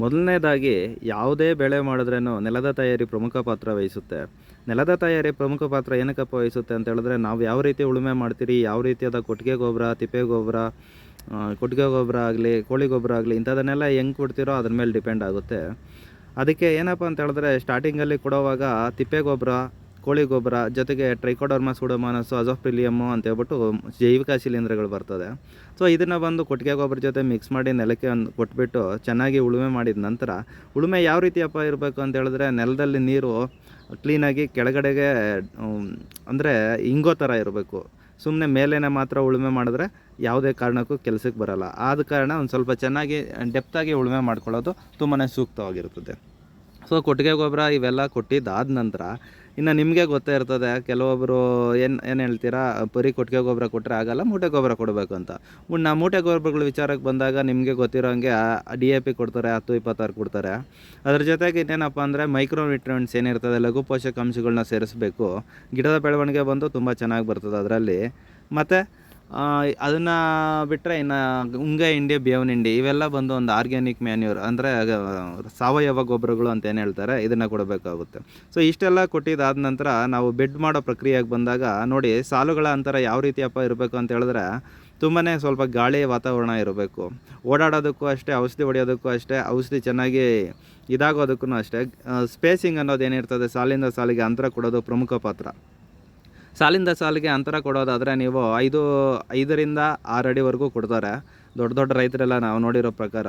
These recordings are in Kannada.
ಮೊದಲನೇದಾಗಿ ಯಾವುದೇ ಬೆಳೆ ಮಾಡಿದ್ರೇನು ನೆಲದ ತಯಾರಿ ಪ್ರಮುಖ ಪಾತ್ರ ವಹಿಸುತ್ತೆ. ನೆಲದ ತಯಾರಿ ಪ್ರಮುಖ ಪಾತ್ರ ಏನಕ್ಕಪ್ಪ ವಹಿಸುತ್ತೆ ಅಂತ ಹೇಳಿದ್ರೆ ನಾವು ಯಾವ ರೀತಿ ಉಳುಮೆ ಮಾಡ್ತೀರಿ, ಯಾವ ರೀತಿಯಾದ ಕೊಟ್ಟಿಗೆ ಗೊಬ್ಬರ, ತಿಪ್ಪೆ ಗೊಬ್ಬರ ಕೊಟ್ಟಿಗೆ ಗೊಬ್ಬರ ಆಗಲಿ, ಕೋಳಿ ಗೊಬ್ಬರ ಆಗಲಿ ಇಂಥದನ್ನೆಲ್ಲ ಹೆಂಗೆ ಕೊಡ್ತೀರೋ ಅದ್ರ ಮೇಲೆ ಡಿಪೆಂಡ್ ಆಗುತ್ತೆ. ಅದಕ್ಕೆ ಏನಪ್ಪ ಅಂತ ಹೇಳಿದ್ರೆ ಸ್ಟಾರ್ಟಿಂಗಲ್ಲಿ ಕೊಡೋವಾಗ ತಿಪ್ಪೆ ಗೊಬ್ಬರ ಕೋಳಿ ಗೊಬ್ಬರ ಜೊತೆಗೆ ಟ್ರೈಕೋಡರ್ಮಾ ಸುಡೋಮಾನಸ್ಸು ಅಜೋಫ್ರಿಲಿಯಮ್ಮು ಅಂತ ಹೇಳ್ಬಿಟ್ಟು ಜೈವಿಕ ಶಿಲೀಂಧ್ರಗಳು ಬರ್ತದೆ. ಸೊ ಇದನ್ನು ಬಂದು ಕೊಟ್ಟಿಗೆ ಗೊಬ್ಬರ ಜೊತೆ ಮಿಕ್ಸ್ ಮಾಡಿ ನೆಲಕ್ಕೆ ಒಂದು ಕೊಟ್ಬಿಟ್ಟು ಚೆನ್ನಾಗಿ ಉಳುಮೆ ಮಾಡಿದ ನಂತರ ಉಳುಮೆ ಯಾವ ರೀತಿಯಪ್ಪ ಇರಬೇಕು ಅಂತ ಹೇಳಿದ್ರೆ ನೆಲದಲ್ಲಿ ನೀರು ಕ್ಲೀನಾಗಿ ಕೆಳಗಡೆಗೆ ಅಂದರೆ ಹಿಂಗೋ ಥರ ಇರಬೇಕು. ಸುಮ್ಮನೆ ಮೇಲೇನೆ ಮಾತ್ರ ಉಳುಮೆ ಮಾಡಿದ್ರೆ ಯಾವುದೇ ಕಾರಣಕ್ಕೂ ಕೆಲಸಕ್ಕೆ ಬರಲ್ಲ. ಆದ ಕಾರಣ ಒಂದು ಸ್ವಲ್ಪ ಚೆನ್ನಾಗಿ ಡೆಪ್ತಾಗಿ ಉಳುಮೆ ಮಾಡ್ಕೊಳ್ಳೋದು ತುಂಬಾ ಸೂಕ್ತವಾಗಿರುತ್ತದೆ. ಸೊ ಕೊಟ್ಟಿಗೆ ಗೊಬ್ಬರ ಇವೆಲ್ಲ ಕೊಟ್ಟಿದ್ದಾದ ನಂತರ ಇನ್ನು ನಿಮಗೆ ಗೊತ್ತೇ ಇರ್ತದೆ ಕೆಲವೊಬ್ಬರು ಏನು ಏನು ಹೇಳ್ತೀರಾ ಬರೀ ಕೊಟ್ಟಿಗೆ ಗೊಬ್ಬರ ಕೊಟ್ಟರೆ ಆಗಲ್ಲ, ಮೂಟೆ ಗೊಬ್ಬರ ಕೊಡಬೇಕು ಅಂತ. ನಾ ಮೂಟೆ ಗೊಬ್ಬರಗಳ ವಿಚಾರಕ್ಕೆ ಬಂದಾಗ ನಿಮಗೆ ಗೊತ್ತಿರೋ ಹಂಗೆ ಡಿ ಎ ಪಿ ಕೊಡ್ತಾರೆ, ಹತ್ತು, ಇಪ್ಪತ್ತಾರು ಕೊಡ್ತಾರೆ. ಅದ್ರ ಜೊತೆಗೆ ಇನ್ನೇನಪ್ಪ ಅಂದರೆ ಮೈಕ್ರೋ ನ್ಯೂಟ್ರಿಯೆಂಟ್ಸ್ ಏನಿರ್ತದೆ, ಲಘು ಪೋಷಕಾಂಶಗಳನ್ನ ಸೇರಿಸಬೇಕು. ಗಿಡದ ಬೆಳವಣಿಗೆ ಬಂದು ತುಂಬ ಚೆನ್ನಾಗಿ ಬರ್ತದೆ ಅದರಲ್ಲಿ. ಮತ್ತು ಅದನ್ನು ಬಿಟ್ಟರೆ ಇನ್ನು ಉಂಗೇ ಹಿಂಡಿ, ಬೇವಿನ ಹಿಂಡಿ, ಇವೆಲ್ಲ ಬಂದು ಒಂದು ಆರ್ಗ್ಯಾನಿಕ್ ಮ್ಯಾನ್ಯೂರ್ ಅಂದರೆ ಸಾವಯವ ಗೊಬ್ಬರಗಳು ಅಂತ ಏನು ಹೇಳ್ತಾರೆ, ಇದನ್ನು ಕೊಡಬೇಕಾಗುತ್ತೆ. ಸೊ ಇಷ್ಟೆಲ್ಲ ಕೊಟ್ಟಿದ್ದಾದ ನಂತರ ನಾವು ಬೆಡ್ ಮಾಡೋ ಪ್ರಕ್ರಿಯೆಗೆ ಬಂದಾಗ ನೋಡಿ ಸಾಲುಗಳ ಅಂತರ ಯಾವ ರೀತಿಯಪ್ಪ ಇರಬೇಕು ಅಂತ ಹೇಳಿದ್ರೆ ತುಂಬಾ ಸ್ವಲ್ಪ ಗಾಳಿ ವಾತಾವರಣ ಇರಬೇಕು. ಓಡಾಡೋದಕ್ಕೂ ಅಷ್ಟೇ, ಔಷಧಿ ಹೊಡೆಯೋದಕ್ಕೂ ಅಷ್ಟೇ, ಔಷಧಿ ಚೆನ್ನಾಗಿ ಇದಾಗೋದಕ್ಕೂ ಅಷ್ಟೇ. ಸ್ಪೇಸಿಂಗ್ ಅನ್ನೋದು ಏನಿರ್ತದೆ, ಸಾಲಿಂದ ಸಾಲಿಗೆ ಅಂತರ ಕೊಡೋದು ಪ್ರಮುಖ ಪಾತ್ರ. ಸಾಲಿಂದ ಸಾಲಿಗೆ ಅಂತರ ಕೊಡೋದಾದರೆ ನೀವು ಐದು, ಐದರಿಂದ ಆರು ಅಡಿವರೆಗೂ ಕೊಡ್ತಾರೆ. ದೊಡ್ಡ ದೊಡ್ಡ ರೈತರೆಲ್ಲ ನಾವು ನೋಡಿರೋ ಪ್ರಕಾರ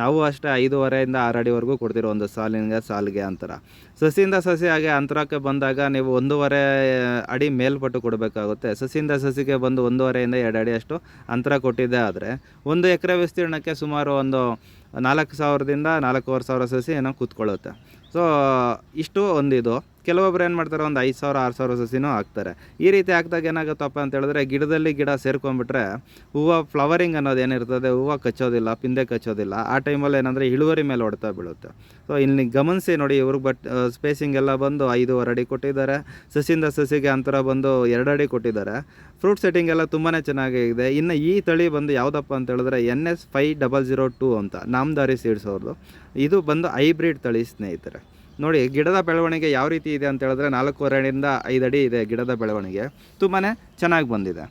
ನಾವು ಅಷ್ಟೇ ಐದೂವರೆಯಿಂದ ಆರು ಅಡಿವರೆಗೂ ಕೊಡ್ತಿರೋ ಒಂದು ಸಾಲಿನ ಸಾಲಿಗೆ ಅಂತರ. ಸಸಿಯಿಂದ ಸಸಿ ಹಾಗೆ ಅಂತರಕ್ಕೆ ಬಂದಾಗ ನೀವು ಒಂದೂವರೆ ಅಡಿ ಮೇಲ್ಪಟ್ಟು ಕೊಡಬೇಕಾಗುತ್ತೆ. ಸಸಿಯಿಂದ ಸಸಿಗೆ ಬಂದು ಒಂದೂವರೆಯಿಂದ ಎರಡು ಅಡಿಯಷ್ಟು ಅಂತರ ಕೊಟ್ಟಿದ್ದೇ ಆದರೆ ಒಂದು ಎಕರೆ ವಿಸ್ತೀರ್ಣಕ್ಕೆ ಸುಮಾರು ಒಂದು ನಾಲ್ಕು ಸಾವಿರದಿಂದ ನಾಲ್ಕೂವರೆ ಸಾವಿರ ಸಸಿ ಏನೋ ಕೂತ್ಕೊಳ್ಳುತ್ತೆ. ಸೊ ಇಷ್ಟು ಒಂದಿದು. ಕೆಲವೊಬ್ರು ಏನು ಮಾಡ್ತಾರೆ, ಒಂದು ಐದು ಸಾವಿರ, ಆರು ಸಾವಿರ ಸಸಿನೂ ಹಾಕ್ತಾರೆ. ಈ ರೀತಿ ಹಾಕಿದಾಗ ಏನಾಗುತ್ತಪ್ಪ ಅಂತ ಹೇಳಿದ್ರೆ, ಗಿಡದಲ್ಲಿ ಗಿಡ ಸೇರ್ಕೊಂಡ್ಬಿಟ್ರೆ ಹೂವು ಫ್ಲವರಿಂಗ್ ಅನ್ನೋದು ಏನಿರ್ತದೆ, ಹೂವು ಕಚ್ಚೋದಿಲ್ಲ, ಪಿಂದೆ ಕಚ್ಚೋದಿಲ್ಲ. ಆ ಟೈಮಲ್ಲಿ ಏನಂದರೆ ಇಳುವರಿ ಮೇಲೆ ಹೊಡ್ತಾ ಬೀಳುತ್ತೆ. ಸೊ ಇಲ್ಲಿ ಗಮನಿಸಿ ನೋಡಿ ಇವ್ರಿಗೆ ಬಟ್ ಸ್ಪೇಸಿಂಗ್ ಎಲ್ಲ ಬಂದು ಐದೂವರೆ ಅಡಿ ಕೊಟ್ಟಿದ್ದಾರೆ. ಸಸಿಯಿಂದ ಸಸಿಗೆ ಅಂತರ ಬಂದು ಎರಡು ಅಡಿ ಕೊಟ್ಟಿದ್ದಾರೆ. ಫ್ರೂಟ್ ಸೆಟ್ಟಿಂಗ್ ಎಲ್ಲ ತುಂಬಾ ಚೆನ್ನಾಗಿದೆ ಇನ್ನು ಈ ತಳಿ ಬಂದು ಯಾವುದಪ್ಪ ಅಂತ ಹೇಳಿದ್ರೆ N S five double zero two ಅಂತ ನಾಮದಾರಿ ಸೀಡ್ಸ್ ಅವ್ರದ್ದು ಇದು ಬಂದು ಹೈಬ್ರಿಡ್ ತಳಿ ಸ್ನೇಹಿತರೆ. ನೋಡಿ, ಗಿಡದ ಬೆಳವಣಿಗೆ ಯಾವ ರೀತಿ ಇದೆ ಅಂತ ಹೇಳಿದ್ರೆ ನಾಲ್ಕೂವರೆ ಅಡಿಯಿಂದ ಐದು ಅಡಿ ಇದೆ ಗಿಡದ ಬೆಳವಣಿಗೆ. ತುಂಬಾ ಚೆನ್ನಾಗಿ ಬಂದಿದೆ.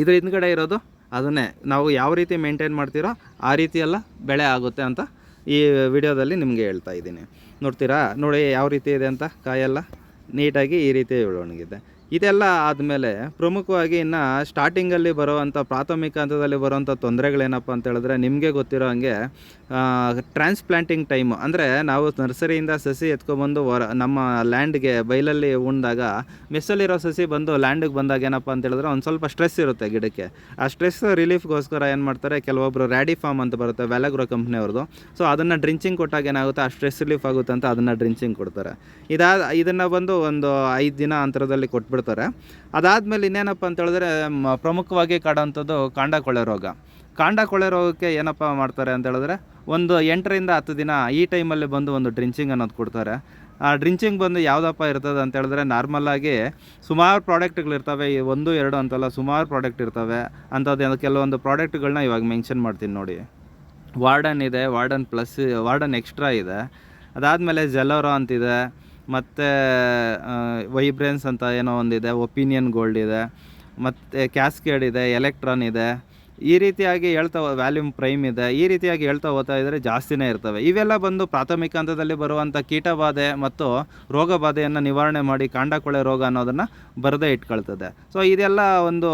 ಇದ್ರ ಹಿಂದ್ಗಡೆ ಇರೋದು, ಅದನ್ನೇ ನಾವು ಯಾವ ರೀತಿ ಮೇಂಟೈನ್ ಮಾಡ್ತೀರೋ ಆ ರೀತಿಯೆಲ್ಲ ಬೆಳೆ ಆಗುತ್ತೆ ಅಂತ ಈ ವಿಡಿಯೋದಲ್ಲಿ ನಿಮಗೆ ಹೇಳ್ತಾ ಇದ್ದೀನಿ. ನೋಡ್ತೀರಾ? ನೋಡಿ, ಯಾವ ರೀತಿ ಇದೆ ಅಂತ ಕಾಯೆಲ್ಲ ನೀಟಾಗಿ ಈ ರೀತಿ ಬೆಳವಣಿಗೆ ಇದೆ. ಇದೆಲ್ಲ ಆದಮೇಲೆ ಪ್ರಮುಖವಾಗಿ ಇನ್ನು ಸ್ಟಾರ್ಟಿಂಗಲ್ಲಿ ಬರುವಂಥ ಪ್ರಾಥಮಿಕ ಹಂತದಲ್ಲಿ ಬರುವಂಥ ತೊಂದರೆಗಳೇನಪ್ಪ ಅಂತ ಹೇಳಿದ್ರೆ ನಿಮಗೆ ಗೊತ್ತಿರೋ ಹಾಗೆ ಟ್ರಾನ್ಸ್ಪ್ಲಾಂಟಿಂಗ್ ಟೈಮು ಅಂದರೆ ನಾವು ನರ್ಸರಿಯಿಂದ ಸಸಿ ಎತ್ಕೊಬಂದು ಹೊರ ನಮ್ಮ ಲ್ಯಾಂಡ್ಗೆ ಬೈಲಲ್ಲಿ ಉಂಡಾಗ ಮೆಸ್ಸಲ್ಲಿರೋ ಸಸಿ ಬಂದು ಲ್ಯಾಂಡಿಗೆ ಬಂದಾಗ ಏನಪ್ಪ ಅಂತ ಹೇಳಿದ್ರೆ ಒಂದು ಸ್ವಲ್ಪ ಸ್ಟ್ರೆಸ್ ಇರುತ್ತೆ ಗಿಡಕ್ಕೆ. ಆ ಸ್ಟ್ರೆಸ್ ರಿಲೀಫ್ಗೋಸ್ಕರ ಏನು ಮಾಡ್ತಾರೆ ಕೆಲವೊಬ್ಬರು ರ್ಯಾಡಿ ಫಾರ್ಮ್ ಅಂತ ಬರುತ್ತೆ ವ್ಯಾಲಗ್ರೋ ಕಂಪ್ನಿಯವ್ರದ್ದು ಸೊ ಅದನ್ನು ಡ್ರಿಂಚಿಂಗ್ ಕೊಟ್ಟಾಗ ಏನಾಗುತ್ತೆ, ಆ ಸ್ಟ್ರೆಸ್ ರಿಲೀಫ್ ಆಗುತ್ತೆ ಅಂತ ಅದನ್ನು ಡ್ರಿಂಚಿಂಗ್ ಕೊಡ್ತಾರೆ. ಇದಾದ, ಇದನ್ನು ಬಂದು ಒಂದು ಐದು ದಿನ ಅಂತರದಲ್ಲಿ ಕೊಟ್ಬಿಡ್ತಾರೆ ಅದಾದಮೇಲೆ ಇನ್ನೇನಪ್ಪ ಅಂತ ಹೇಳಿದ್ರೆ ಪ್ರಮುಖವಾಗಿ ಕಾಡೋಂಥದ್ದು ಕಾಂಡ ಕೊಳೆ ರೋಗ. ಕಾಂಡ ಕೊಳೆ ರೋಗಕ್ಕೆ ಏನಪ್ಪ ಮಾಡ್ತಾರೆ ಅಂತ ಹೇಳಿದ್ರೆ, ಒಂದು ಎಂಟರಿಂದ ಹತ್ತು ದಿನ ಈ ಟೈಮಲ್ಲಿ ಬಂದು ಒಂದು ಡ್ರಿಂಚಿಂಗ್ ಅನ್ನೋದು ಕೊಡ್ತಾರೆ. ಆ ಡ್ರಿಂಚಿಂಗ್ ಬಂದು ಯಾವುದಪ್ಪ ಇರ್ತದೆ ಅಂತ ಹೇಳಿದ್ರೆ ನಾರ್ಮಲಾಗಿ ಸುಮಾರು ಪ್ರಾಡಕ್ಟ್ಗಳಿರ್ತವೆ ಈ ಒಂದು, ಎರಡು ಅಂತಲ್ಲ ಸುಮಾರು ಪ್ರಾಡಕ್ಟ್ ಇರ್ತವೆ. ಅಂಥದ್ದು ಕೆಲವೊಂದು ಪ್ರಾಡಕ್ಟ್ಗಳನ್ನ ಇವಾಗ ಮೆನ್ಷನ್ ಮಾಡ್ತೀನಿ ನೋಡಿ. ವಾರ್ಡನ್ ಇದೆ, ವಾರ್ಡನ್ ಪ್ಲಸ್, ವಾರ್ಡನ್ ಎಕ್ಸ್ಟ್ರಾ ಇದೆ. ಅದಾದಮೇಲೆ ಜೆಲೋರೋ ಅಂತಿದೆ. ಮತ್ತು ವೈಬ್ರೆನ್ಸ್ ಅಂತ ಏನೋ ಒಂದಿದೆ ಒಪಿನಿಯನ್ ಗೋಲ್ಡ್ ಇದೆ ಮತ್ತು ಕ್ಯಾಸ್ಕೇಡ್ ಇದೆ ಎಲೆಕ್ಟ್ರಾನ್ ಇದೆ. ಈ ರೀತಿಯಾಗಿ ಹೇಳ್ತಾ ವ್ಯಾಲ್ಯೂಮ್ ಪ್ರೈಮ್ ಇದೆ, ಈ ರೀತಿಯಾಗಿ ಹೇಳ್ತಾ ಹೋಗ್ತಾ ಇದ್ದರೆ ಜಾಸ್ತಿನೇ ಇರ್ತವೆ. ಇವೆಲ್ಲ ಬಂದು ಪ್ರಾಥಮಿಕ ಹಂತದಲ್ಲಿ ಬರುವಂಥ ಕೀಟಬಾಧೆ ಮತ್ತು ರೋಗ ಬಾಧೆಯನ್ನು ನಿವಾರಣೆ ಮಾಡಿ ಕಾಂಡಕೊಳೆ ರೋಗ ಅನ್ನೋದನ್ನು ಬರದೇ ಇಟ್ಕೊಳ್ತದೆ. ಸೊ ಇದೆಲ್ಲ ಒಂದು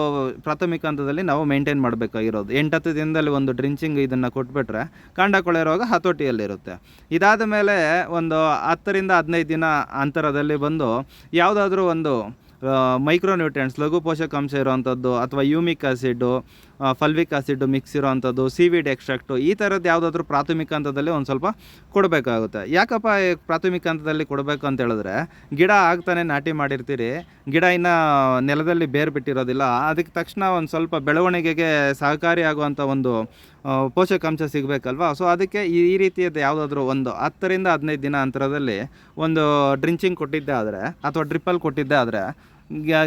ಪ್ರಾಥಮಿಕ ಹಂತದಲ್ಲಿ ನಾವು ಮೇಂಟೈನ್ ಮಾಡಬೇಕಾಗಿರೋದು. ಎಂಟತ್ತು ದಿನದಲ್ಲಿ ಒಂದು ಡ್ರಿಂಚಿಂಗ್ ಇದನ್ನು ಕೊಟ್ಬಿಟ್ರೆ ಕಾಂಡಕೊಳೆ ರೋಗ ಹತೋಟಿಯಲ್ಲಿರುತ್ತೆ. ಇದಾದ ಮೇಲೆ ಒಂದು ಹತ್ತರಿಂದ ಹದಿನೈದು ದಿನ ಅಂತರದಲ್ಲಿ ಬಂದು ಯಾವುದಾದ್ರೂ ಒಂದು ಮೈಕ್ರೋನ್ಯೂಟ್ರಿಯೆಂಟ್ಸ್ ಲಘು ಪೋಷಕಾಂಶ ಇರುವಂಥದ್ದು ಅಥವಾ humic acid fulvic acid mix ಇರೋವಂಥದ್ದು seaweed extract ಈ ಥರದ್ದು ಯಾವುದಾದ್ರೂ ಪ್ರಾಥಮಿಕ ಹಂತದಲ್ಲಿ ಒಂದು ಸ್ವಲ್ಪ ಕೊಡಬೇಕಾಗುತ್ತೆ. ಯಾಕಪ್ಪ ಪ್ರಾಥಮಿಕ ಹಂತದಲ್ಲಿ ಕೊಡಬೇಕು ಅಂತ ಹೇಳಿದ್ರೆ, ಗಿಡ ಆಗ್ತಾನೆ ನಾಟಿ ಮಾಡಿರ್ತೀರಿ, ಗಿಡ ಇನ್ನು ನೆಲದಲ್ಲಿ ಬೇರು ಬಿಟ್ಟಿರೋದಿಲ್ಲ, ಅದಕ್ಕೆ ತಕ್ಷಣ ಒಂದು ಸ್ವಲ್ಪ ಬೆಳವಣಿಗೆಗೆ ಸಹಕಾರಿ ಆಗುವಂಥ ಒಂದು ಪೋಷಕಾಂಶ ಸಿಗಬೇಕಲ್ವಾ? ಸೊ ಅದಕ್ಕೆ ಈ ರೀತಿಯದ್ದು ಯಾವುದಾದ್ರೂ ಒಂದು ಹತ್ತರಿಂದ ಹದಿನೈದು ದಿನ ಅಂತರದಲ್ಲಿ ಒಂದು ಡ್ರಿಂಚಿಂಗ್ ಕೊಟ್ಟಿದ್ದೆ ಆದರೆ, ಅಥವಾ ಡ್ರಿಪ್ಪಲ್ಲಿ ಕೊಟ್ಟಿದ್ದೆ ಆದರೆ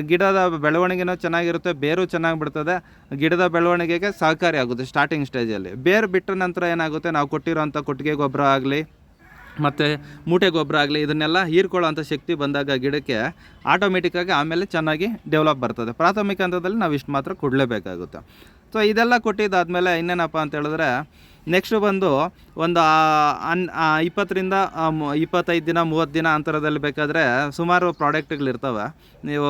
ಗಿಡದ ಬೆಳವಣಿಗೆನೂ ಚೆನ್ನಾಗಿರುತ್ತೆ, ಬೇರು ಚೆನ್ನಾಗಿ ಬಿಡ್ತದೆ, ಗಿಡದ ಬೆಳವಣಿಗೆಗೆ ಸಹಕಾರಿ ಆಗುತ್ತೆ ಸ್ಟಾರ್ಟಿಂಗ್ ಸ್ಟೇಜಲ್ಲಿ ಬೇರು ಬಿಟ್ಟ ನಂತರ ಏನಾಗುತ್ತೆ, ನಾವು ಕೊಟ್ಟಿರೋಂಥ ಕೊಟ್ಟಿಗೆ ಗೊಬ್ಬರ ಆಗಲಿ, ಮತ್ತು ಮೂಟೆ ಗೊಬ್ಬರ ಆಗಲಿ, ಇದನ್ನೆಲ್ಲ ಹೀರ್ಕೊಳ್ಳೋಂಥ ಶಕ್ತಿ ಬಂದಾಗ ಗಿಡಕ್ಕೆ ಆಟೋಮೆಟಿಕ್ಕಾಗಿ ಆಮೇಲೆ ಚೆನ್ನಾಗಿ ಡೆವಲಪ್ ಬರ್ತದೆ. ಪ್ರಾಥಮಿಕ ಹಂತದಲ್ಲಿ ನಾವು ಇಷ್ಟು ಮಾತ್ರ ಕೊಡಲೇಬೇಕಾಗುತ್ತೆ. ಸೊ ಇದೆಲ್ಲ ಕೊಟ್ಟಿದ್ದಾದಮೇಲೆ ಇನ್ನೇನಪ್ಪ ಅಂತ ಹೇಳಿದ್ರೆ ನೆಕ್ಸ್ಟ್ ಬಂದು ಒಂದು ಅನ್ ಇಪ್ಪತ್ತರಿಂದ ಇಪ್ಪತ್ತೈದು ದಿನ, ಮೂವತ್ತು ದಿನ ಅಂತರದಲ್ಲಿ ಬೇಕಾದರೆ ಸುಮಾರು ಪ್ರಾಡಕ್ಟ್ಗಳಿರ್ತವೆ. ನೀವು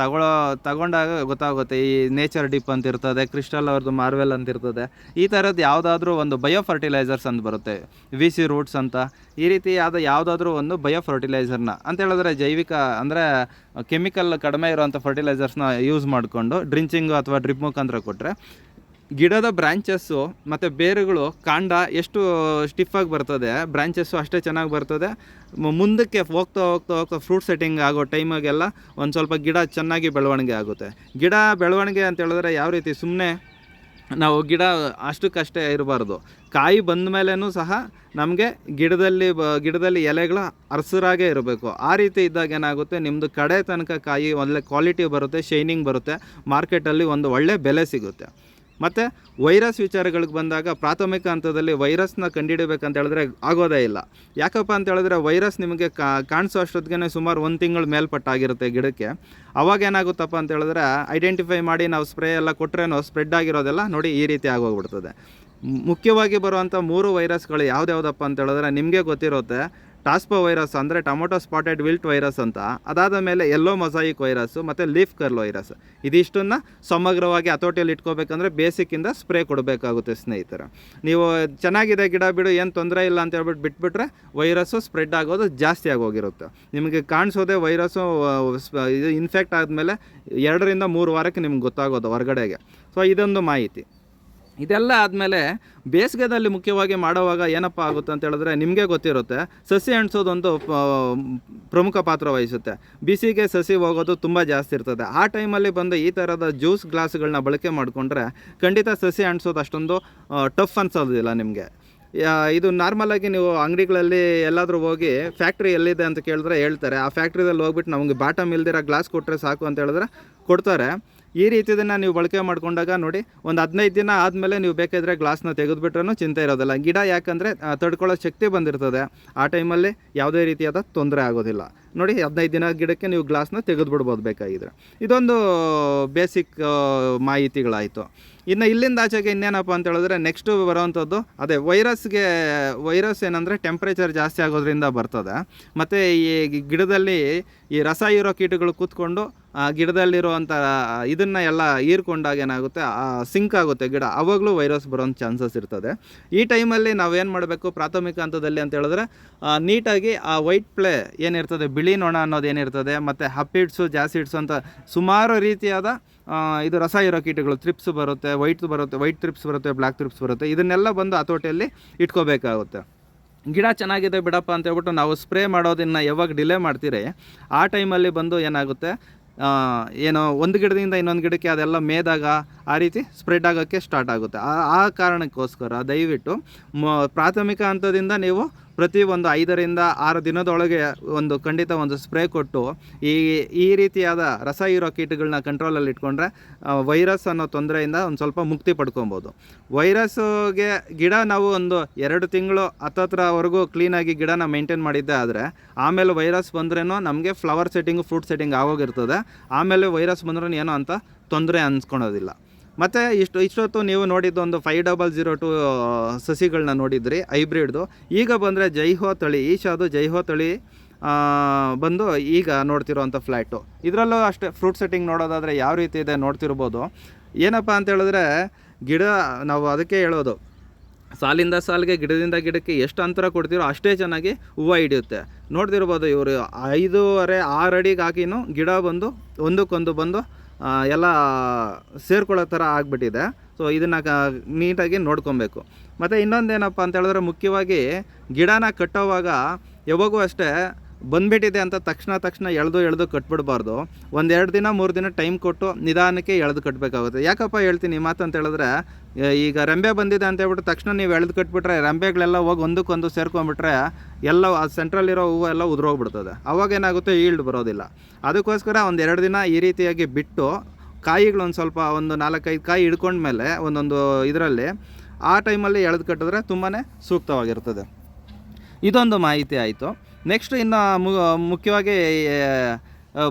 ತಗೊಳ್ಳೋ ತಗೊಂಡಾಗ ಗೊತ್ತಾಗುತ್ತೆ. ಈ ನೇಚರ್ ಡಿಪ್ ಅಂತ ಇರ್ತದೆ, ಕ್ರಿಸ್ಟಲ್ ಅವ್ರದ್ದು ಮಾರ್ವೆಲ್ ಅಂತ ಇರ್ತದೆ. ಈ ಥರದ್ದು ಯಾವುದಾದ್ರೂ ಒಂದು ಬಯೋ ಫರ್ಟಿಲೈಸರ್ಸ್ ಅಂತ ಬರುತ್ತೆ. ವಿ ಸಿ ರೂಟ್ಸ್ ಅಂತ. ಈ ರೀತಿ ಆದ ಯಾವುದಾದ್ರೂ ಒಂದು ಬಯೋ ಫರ್ಟಿಲೈಸರ್ನ ಅಂತ ಹೇಳಿದ್ರೆ ಜೈವಿಕ ಅಂದರೆ ಕೆಮಿಕಲ್ ಕಡಿಮೆ ಇರುವಂಥ ಫರ್ಟಿಲೈಸರ್ಸ್ನ ಯೂಸ್ ಮಾಡಿಕೊಂಡು ಡ್ರಿಂಚಿಂಗು ಅಥವಾ ಡ್ರಿಪ್ ಮುಖಾಂತರ ಕೊಟ್ಟರೆ ಗಿಡದ ಬ್ರಾಂಚಸ್ಸು ಮತ್ತು ಬೇರುಗಳು ಕಾಂಡ ಎಷ್ಟು ಸ್ಟಿಫಾಗಿ ಬರ್ತದೆ ಬ್ರಾಂಚಸ್ಸು ಅಷ್ಟೇ ಚೆನ್ನಾಗಿ ಬರ್ತದೆ. ಮುಂದಕ್ಕೆ ಹೋಗ್ತಾ ಹೋಗ್ತಾ ಹೋಗ್ತಾ ಫ್ರೂಟ್ ಸೆಟ್ಟಿಂಗ್ ಆಗೋ ಟೈಮಾಗೆಲ್ಲ ಒಂದು ಸ್ವಲ್ಪ ಗಿಡ ಚೆನ್ನಾಗಿ ಬೆಳವಣಿಗೆ ಆಗುತ್ತೆ. ಗಿಡ ಬೆಳವಣಿಗೆ ಅಂತ ಹೇಳಿದ್ರೆ ಯಾವ ರೀತಿ ಸುಮ್ಮನೆ ನಾವು ಗಿಡ ಅಷ್ಟಕ್ಕಷ್ಟೇ ಇರಬಾರ್ದು. ಕಾಯಿ ಬಂದ ಮೇಲೂ ಸಹ ನಮಗೆ ಗಿಡದಲ್ಲಿ ಬ, ಗಿಡದಲ್ಲಿ ಎಲೆಗಳು ಹರ್ಸರಾಗೇ ಇರಬೇಕು. ಆ ರೀತಿ ಇದ್ದಾಗ ಏನಾಗುತ್ತೆ ನಿಮ್ಮದು ಕಡೆ ತನಕ ಕಾಯಿ ಒಳ್ಳೆ ಕ್ವಾಲಿಟಿ ಬರುತ್ತೆ ಶೈನಿಂಗ್ ಬರುತ್ತೆ ಮಾರ್ಕೆಟಲ್ಲಿ ಒಂದು ಒಳ್ಳೆ ಬೆಲೆ ಸಿಗುತ್ತೆ. ಮತ್ತು ವೈರಸ್ ವಿಚಾರಗಳಿಗೆ ಬಂದಾಗ ಪ್ರಾಥಮಿಕ ಹಂತದಲ್ಲಿ ವೈರಸ್ನ ಕಂಡುಹಿಡಬೇಕಂತ ಹೇಳಿದ್ರೆ ಆಗೋದೇ ಇಲ್ಲ. ಯಾಕಪ್ಪ ಅಂತ ಹೇಳಿದ್ರೆ ವೈರಸ್ ನಿಮಗೆ ಕಾ, ಕಾಣಿಸೋ ಅಷ್ಟೊತ್ತಿಗೆ ಸುಮಾರು ಒಂದು ತಿಂಗಳು ಮೇಲ್ಪಟ್ಟಾಗಿರುತ್ತೆ ಗಿಡಕ್ಕೆ. ಅವಾಗ ಏನಾಗುತ್ತಪ್ಪ ಅಂತ ಹೇಳಿದ್ರೆ ಐಡೆಂಟಿಫೈ ಮಾಡಿ ನಾವು ಸ್ಪ್ರೇ ಎಲ್ಲ ಕೊಟ್ರೇನೋ ಸ್ಪ್ರೆಡ್ ಆಗಿರೋದೆಲ್ಲ ನೋಡಿ ಈ ರೀತಿ ಆಗೋಗ್ಬಿಡ್ತದೆ. ಮುಖ್ಯವಾಗಿ ಬರುವಂಥ ಮೂರು ವೈರಸ್ಗಳು ಯಾವ್ದ್ಯಾವ್ದಪ್ಪ ಅಂತ ಹೇಳಿದ್ರೆ ನಿಮಗೆ ಗೊತ್ತಿರುತ್ತೆ ಟಾಸ್ಪೋ ವೈರಸ್ ಅಂದರೆ ಟೊಮೊಟೊ ಸ್ಪಾಟೆಡ್ ವಿಲ್ಟ್ ವೈರಸ್ ಅಂತ. ಅದಾದ ಮೇಲೆ ಎಲ್ಲೋ ಮೊಸಾಯಿಕ್ ವೈರಸ್ ಮತ್ತು ಲೀಫ್ ಕರ್ಲ್ ವೈರಸ್. ಇದಿಷ್ಟನ್ನು ಸಮಗ್ರವಾಗಿ ಹತೋಟಿಯಲ್ಲಿ ಇಟ್ಕೋಬೇಕಂದ್ರೆ ಬೇಸಿಕ್ಕಿಂದ ಸ್ಪ್ರೇ ಕೊಡಬೇಕಾಗುತ್ತೆ ಸ್ನೇಹಿತರೆ. ನೀವು ಚೆನ್ನಾಗಿದೆ ಗಿಡ ಬಿಡು, ಏನು ತೊಂದರೆ ಇಲ್ಲ ಅಂತ ಹೇಳ್ಬಿಟ್ಟು ಬಿಟ್ಬಿಟ್ರೆ ವೈರಸ್ಸು ಸ್ಪ್ರೆಡ್ ಆಗೋದು ಜಾಸ್ತಿ ಆಗೋಗಿರುತ್ತೆ. ನಿಮಗೆ ಕಾಣಿಸೋದೇ ವೈರಸ್ಸು ಇನ್ಫೆಕ್ಟ್ ಆದಮೇಲೆ ಎರಡರಿಂದ ಮೂರು ವಾರಕ್ಕೆ ನಿಮ್ಗೆ ಗೊತ್ತಾಗೋದು ಹೊರಗಡೆಗೆ. ಸೊ ಇದೊಂದು ಮಾಹಿತಿ. ಇದೆಲ್ಲ ಆದಮೇಲೆ ಬೇಸಿಗೆದಲ್ಲಿ ಮುಖ್ಯವಾಗಿ ಮಾಡೋವಾಗ ಏನಪ್ಪ ಆಗುತ್ತೆ ಅಂತ ಹೇಳಿದ್ರೆ ನಿಮಗೆ ಗೊತ್ತಿರುತ್ತೆ, ಸಸಿ ಅಂಟಿಸೋದೊಂದು ಪ್ರಮುಖ ಪಾತ್ರ ವಹಿಸುತ್ತೆ. ಬಿಸಿಗೆ ಸಸಿ ಹೋಗೋದು ತುಂಬ ಜಾಸ್ತಿ ಇರ್ತದೆ. ಆ ಟೈಮಲ್ಲಿ ಬಂದು ಈ ಥರದ ಜ್ಯೂಸ್ ಗ್ಲಾಸ್ಗಳನ್ನ ಬಳಕೆ ಮಾಡಿಕೊಂಡ್ರೆ ಖಂಡಿತ ಸಸಿ ಅಂಟಿಸೋದು ಅಷ್ಟೊಂದು ಟಫ್ ಅನ್ಸೋದಿಲ್ಲ ನಿಮಗೆ. ಇದು ನಾರ್ಮಲಾಗಿ ನೀವು ಅಂಗಡಿಗಳಲ್ಲಿ ಎಲ್ಲಾದರೂ ಹೋಗಿ ಫ್ಯಾಕ್ಟ್ರಿ ಎಲ್ಲಿದೆ ಅಂತ ಕೇಳಿದ್ರೆ ಹೇಳ್ತಾರೆ. ಆ ಫ್ಯಾಕ್ಟ್ರಿದಲ್ಲಿ ಹೋಗ್ಬಿಟ್ಟು ನಮಗೆ ಬಾಟಮ್ ಇಲ್ದಿರೋ ಗ್ಲಾಸ್ ಕೊಟ್ಟರೆ ಸಾಕು ಅಂತ ಹೇಳಿದ್ರೆ ಕೊಡ್ತಾರೆ. ಈ ರೀತಿದನ್ನು ನೀವು ಬಳಕೆ ಮಾಡಿಕೊಂಡಾಗ ನೋಡಿ, ಒಂದು ಹದಿನೈದು ದಿನ ಆದಮೇಲೆ ನೀವು ಬೇಕಾದರೆ ಗ್ಲಾಸ್ನ ತೆಗೆದುಬಿಟ್ರೂ ಚಿಂತೆ ಇರೋದಿಲ್ಲ. ಗಿಡ ಯಾಕಂದರೆ ತಡ್ಕೊಳ್ಳೋ ಶಕ್ತಿ ಬಂದಿರ್ತದೆ. ಆ ಟೈಮಲ್ಲಿ ಯಾವುದೇ ರೀತಿಯಾದ ತೊಂದರೆ ಆಗೋದಿಲ್ಲ. ನೋಡಿ, ಹದಿನೈದು ದಿನ ಗಿಡಕ್ಕೆ ನೀವು ಗ್ಲಾಸ್ನ ತೆಗೆದುಬಿಡ್ಬೋದು ಬೇಕಾಗಿದ್ರೆ. ಇದೊಂದು ಬೇಸಿಕ್ ಮಾಹಿತಿಗಳಾಯಿತು. ಇನ್ನು ಇಲ್ಲಿಂದ ಆಚೆಗೆ ಇನ್ನೇನಪ್ಪ ಅಂತ ಹೇಳಿದ್ರೆ ನೆಕ್ಸ್ಟು ಬರೋವಂಥದ್ದು, ಅದೇ ವೈರಸ್ಗೆ, ವೈರಸ್ ಏನಂದರೆ ಟೆಂಪ್ರೇಚರ್ ಜಾಸ್ತಿ ಆಗೋದ್ರಿಂದ ಬರ್ತದೆ. ಮತ್ತು ಈ ಗಿಡದಲ್ಲಿ ಈ ರಸ ಇರೋ ಕೀಟಗಳು ಕೂತ್ಕೊಂಡು, ಆ ಗಿಡದಲ್ಲಿರುವಂಥ ಇದನ್ನು ಎಲ್ಲ ಹೀರ್ಕೊಂಡಾಗ ಏನಾಗುತ್ತೆ ಸಿಂಕ್ ಆಗುತ್ತೆ ಗಿಡ. ಅವಾಗಲೂ ವೈರಸ್ ಬರೋಂಥ ಚಾನ್ಸಸ್ ಇರ್ತದೆ. ಈ ಟೈಮಲ್ಲಿ ನಾವೇನು ಮಾಡಬೇಕು, ಪ್ರಾಥಮಿಕ ಹಂತದಲ್ಲಿ ಅಂತ ಹೇಳಿದ್ರೆ ನೀಟಾಗಿ ಆ ವೈಟ್ ಪ್ಲೇ ಏನಿರ್ತದೆ, ಬಿಳಿ ನೊಣ ಅನ್ನೋದು ಏನಿರ್ತದೆ, ಮತ್ತು ಹಪ್ಪಿಡ್ಸು ಜಾಸಿಡ್ಸು ಅಂತ ಸುಮಾರು ರೀತಿಯಾದ ಇದು ರಸ ಇರೋ ಕೀಟಗಳು ತ್ರಿಪ್ಸ್ ಬರುತ್ತೆ. ವೈಟ್ ಬರುತ್ತೆ ವೈಟ್ ತ್ರಿಪ್ಸ್ ಬರುತ್ತೆ ಬ್ಲ್ಯಾಕ್ ತ್ರಿಪ್ಸ್ ಬರುತ್ತೆ. ಇದನ್ನೆಲ್ಲ ಬಂದು ಹತೋಟಿಯಲ್ಲಿ ಇಟ್ಕೋಬೇಕಾಗುತ್ತೆ. ಗಿಡ ಚೆನ್ನಾಗಿದೆ ಬಿಡಪ್ಪ ಅಂತ ಹೇಳ್ಬಿಟ್ಟು ನಾವು ಸ್ಪ್ರೇ ಮಾಡೋದನ್ನು ಯಾವಾಗ ಡಿಲೇ ಮಾಡ್ತೀರಿ, ಆ ಟೈಮಲ್ಲಿ ಬಂದು ಏನಾಗುತ್ತೆ ಏನೋ ಒಂದು ಗಿಡದಿಂದ ಇನ್ನೊಂದು ಗಿಡಕ್ಕೆ ಅದೆಲ್ಲ ಮೇದಾಗ ಆ ರೀತಿ ಸ್ಪ್ರೆಡ್ ಆಗೋಕ್ಕೆ ಸ್ಟಾರ್ಟ್ ಆಗುತ್ತೆ. ಆ ಕಾರಣಕ್ಕೋಸ್ಕರ ದಯವಿಟ್ಟು ಪ್ರಾಥಮಿಕ ಹಂತದಿಂದ ನೀವು ಪ್ರತಿ ಒಂದು ಐದರಿಂದ ಆರು ದಿನದೊಳಗೆ ಒಂದು ಖಂಡಿತ ಒಂದು ಸ್ಪ್ರೇ ಕೊಟ್ಟು ಈ ಈ ರೀತಿಯಾದ ರಸ ಇರೋ ಕೀಟಗಳನ್ನ ಕಂಟ್ರೋಲಲ್ಲಿ ಇಟ್ಕೊಂಡ್ರೆ ವೈರಸ್ ಅನ್ನೋ ತೊಂದರೆಯಿಂದ ಒಂದು ಸ್ವಲ್ಪ ಮುಕ್ತಿ ಪಡ್ಕೊಬೋದು. ವೈರಸ್ಗೆ ಗಿಡ ನಾವು ಒಂದು ಎರಡು ತಿಂಗಳು ಹತ್ತತ್ರವರೆಗೂ ಕ್ಲೀನಾಗಿ ಗಿಡನ ಮೇಂಟೈನ್ ಮಾಡಿದ್ದೆ ಆದರೆ, ಆಮೇಲೆ ವೈರಸ್ ಬಂದ್ರೇನೋ ನಮಗೆ ಫ್ಲವರ್ ಸೆಟ್ಟಿಂಗು ಫ್ರೂಟ್ ಸೆಟ್ಟಿಂಗ್ ಆಗೋಗಿರ್ತದೆ. ಆಮೇಲೆ ವೈರಸ್ ಬಂದ್ರೂ ಏನೋ ಅಂತ ತೊಂದರೆ ಅನ್ಸ್ಕೊಳೋದಿಲ್ಲ. ಮತ್ತು ಇಷ್ಟು ಇಷ್ಟೊತ್ತು ನೀವು ನೋಡಿದ್ದು ಒಂದು ಫೈವ್ ಡಬಲ್ ಜೀರೋ ಟು ಸಸಿಗಳನ್ನ ನೋಡಿದ್ರಿ ಹೈಬ್ರಿಡ್ದು ಈಗ ಬಂದರೆ ಜೈಹೋ ತಳಿ, ಈಶಾದು ಜೈಹೋ ತಳಿ ಬಂದು ಈಗ ನೋಡ್ತಿರೋವಂಥ ಫ್ಲ್ಯಾಟು ಇದರಲ್ಲೂ ಅಷ್ಟೇ ಫ್ರೂಟ್ ಸೆಟ್ಟಿಂಗ್ ನೋಡೋದಾದರೆ ಯಾವ ರೀತಿ ಇದೆ ನೋಡ್ತಿರ್ಬೋದು. ಏನಪ್ಪ ಅಂತ ಹೇಳಿದ್ರೆ, ಗಿಡ, ನಾವು ಅದಕ್ಕೆ ಹೇಳೋದು, ಸಾಲಿಂದ ಸಾಲಿಗೆ, ಗಿಡದಿಂದ ಗಿಡಕ್ಕೆ ಎಷ್ಟು ಅಂತರ ಕೊಡ್ತೀರೋ ಅಷ್ಟೇ ಚೆನ್ನಾಗಿ ಹೂವು ಹಿಡಿಯುತ್ತೆ. ನೋಡ್ತಿರ್ಬೋದು ಇವರು ಐದೂವರೆ ಆರು ಅಡಿಗೆ ಹಾಕಿನೂ ಗಿಡ ಬಂದು, ಒಂದಕ್ಕೊಂದು ಬಂದು ಎಲ್ಲ ಸೇರ್ಕೊಳ್ಳೋ ಥರ ಆಗಿಬಿಟ್ಟಿದೆ. ಸೊ ಇದನ್ನು ನೀಟಾಗಿ ನೋಡ್ಕೊಬೇಕು. ಮತ್ತು ಇನ್ನೊಂದೇನಪ್ಪ ಅಂತ ಹೇಳಿದ್ರೆ ಮುಖ್ಯವಾಗಿ ಗಿಡನ ಕಟ್ಟೋವಾಗ, ಯಾವಾಗೂ ಅಷ್ಟೇ ಬಂದ್ಬಿಟ್ಟಿದೆ ಅಂತ ತಕ್ಷಣ ತಕ್ಷಣ ಎಳೆದು ಎಳೆದು ಕಟ್ಬಿಡ್ಬಾರ್ದು. ಒಂದೆರಡು ದಿನ, ಮೂರು ದಿನ ಟೈಮ್ ಕೊಟ್ಟು ನಿಧಾನಕ್ಕೆ ಎಳೆದು ಕಟ್ಟಬೇಕಾಗುತ್ತೆ ಯಾಕಪ್ಪ ಹೇಳ್ತೀನಿ ಈ ಮಾತು ಅಂತ ಹೇಳಿದ್ರೆ ಈಗ ರೆಂಬೆ ಬಂದಿದೆ ಅಂತ ಹೇಳ್ಬಿಟ್ಟು ತಕ್ಷಣ ನೀವು ಎಳೆದು ಕಟ್ಬಿಟ್ರೆ, ರೆಂಬೆಗಳೆಲ್ಲ ಹೋಗಿ ಒಂದಕ್ಕೊಂದು ಸೇರ್ಕೊಂಡ್ಬಿಟ್ರೆ ಎಲ್ಲ ಆ ಸೆಂಟ್ರಲ್ಲಿರೋ ಹೂವು ಎಲ್ಲ ಉದುರೋಗ್ಬಿಡ್ತದೆ. ಅವಾಗ ಏನಾಗುತ್ತೆ ಈಲ್ಡ್ ಬರೋದಿಲ್ಲ. ಅದಕ್ಕೋಸ್ಕರ ಒಂದು ಎರಡು ದಿನ ಈ ರೀತಿಯಾಗಿ ಬಿಟ್ಟು ಕಾಯಿಗಳು ಒಂದು ಸ್ವಲ್ಪ ಒಂದು ನಾಲ್ಕೈದು ಕಾಯಿ ಹಿಡ್ಕೊಂಡ್ಮೇಲೆ ಒಂದೊಂದು ಇದರಲ್ಲಿ ಆ ಟೈಮಲ್ಲಿ ಎಳೆದು ಕಟ್ಟಿದ್ರೆ ತುಂಬಾ ಸೂಕ್ತವಾಗಿರ್ತದೆ. ಇದೊಂದು ಮಾಹಿತಿ ಆಯಿತು. ನೆಕ್ಸ್ಟ್ ಇನ್ನು ಮುಖ್ಯವಾಗಿ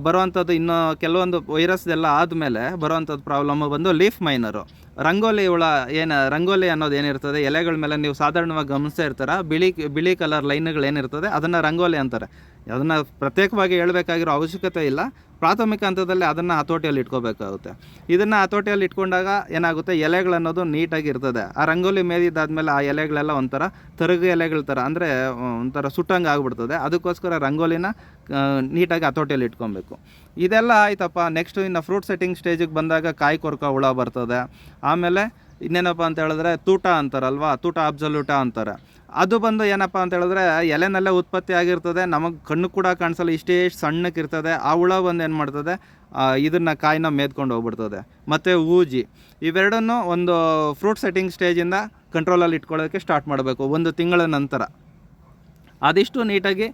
ಬರುವಂಥದ್ದು ಇನ್ನು ಕೆಲವೊಂದು ವೈರಸ್ದೆಲ್ಲ ಆದಮೇಲೆ ಬರುವಂಥದ್ದು ಪ್ರಾಬ್ಲಮ್ ಬಂದು ಲೀಫ್ ಮೈನರು ರಂಗೋಲಿ ಹುಳ ಏನು, ರಂಗೋಲಿ ಅನ್ನೋದು ಏನಿರ್ತದೆ, ಎಲೆಗಳ ಮೇಲೆ ನೀವು ಸಾಧಾರಣವಾಗಿ ಗಮನಿಸ್ತಾ ಇರ್ತಾರ, ಬಿಳಿ ಬಿಳಿ ಕಲರ್ ಲೈನ್ಗಳು ಏನಿರ್ತದೆ, ಅದನ್ನು ರಂಗೋಲಿ ಅಂತಾರೆ. ಅದನ್ನು ಪ್ರತ್ಯೇಕವಾಗಿ ಹೇಳಬೇಕಾಗಿರೋ ಅವಶ್ಯಕತೆ ಇಲ್ಲ. ಪ್ರಾಥಮಿಕ ಹಂತದಲ್ಲಿ ಅದನ್ನು ಹತೋಟಿಯಲ್ಲಿ ಇಟ್ಕೋಬೇಕಾಗುತ್ತೆ. ಇದನ್ನು ಹತೋಟಿಯಲ್ಲಿ ಇಟ್ಕೊಂಡಾಗ ಏನಾಗುತ್ತೆ? ಎಲೆಗಳನ್ನೋದು ನೀಟಾಗಿ ಇರ್ತದೆ. ಆ ರಂಗೋಲಿ ಮೇದಿದ್ದಾದ್ಮೇಲೆ ಆ ಎಲೆಗಳೆಲ್ಲ ಒಂಥರ ತರಗು ಎಲೆಗಳ ಥರ, ಅಂದರೆ ಒಂಥರ ಸುಟ್ಟಂಗೆ ಆಗಿಬಿಡ್ತದೆ. ಅದಕ್ಕೋಸ್ಕರ ರಂಗೋಲಿನ ನೀಟಾಗಿ ಹತೋಟಿಯಲ್ಲಿ ಇಟ್ಕೊಬೇಕು. ಇದೆಲ್ಲ ಆಯ್ತಪ್ಪ. ನೆಕ್ಸ್ಟ್ ಇನ್ನು ಫ್ರೂಟ್ ಸೆಟ್ಟಿಂಗ್ ಸ್ಟೇಜಿಗೆ ಬಂದಾಗ ಕಾಯಿ ಕೊರಕ ಹುಳ ಬರ್ತದೆ. ಆಮೇಲೆ ಇನ್ನೇನಪ್ಪ ಅಂತ ಹೇಳಿದ್ರೆ ತೂಟ ಅಂತಾರಲ್ವಾ? ತೂಟ ಅಬ್ಸಲ್ಯೂಟ ಅಂತಾರೆ. ಅದು ಬಂದು ಏನಪ್ಪ ಅಂತ ಹೇಳಿದ್ರೆ ಎಲೆನಲ್ಲೇ ಉತ್ಪತ್ತಿ ಆಗಿರ್ತದೆ, ನಮಗೆ ಕಣ್ಣು ಕೂಡ ಕಾಣಿಸಲ್ಲ, ಇಷ್ಟೇ ಸಣ್ಣಕ್ಕೆ ಇರ್ತದೆ, ಆ ಹುಳ ಬಂದು ಏನು ಮಾಡ್ತದೆ ಇದನ್ನು ಕಾಯಿನ ಮೇದ್ಕೊಂಡು ಹೋಗ್ಬಿಡ್ತದೆ. ಮತ್ತು ಊಜಿ, ಇವೆರಡನ್ನು ಒಂದು ಫ್ರೂಟ್ ಸೆಟ್ಟಿಂಗ್ ಸ್ಟೇಜಿಂದ ಕಂಟ್ರೋಲಲ್ಲಿ ಇಟ್ಕೊಳ್ಳೋಕ್ಕೆ ಸ್ಟಾರ್ಟ್ ಮಾಡಬೇಕು, ಒಂದು ತಿಂಗಳ ನಂತರ. ಅದಿಷ್ಟು ನೀಟಾಗಿ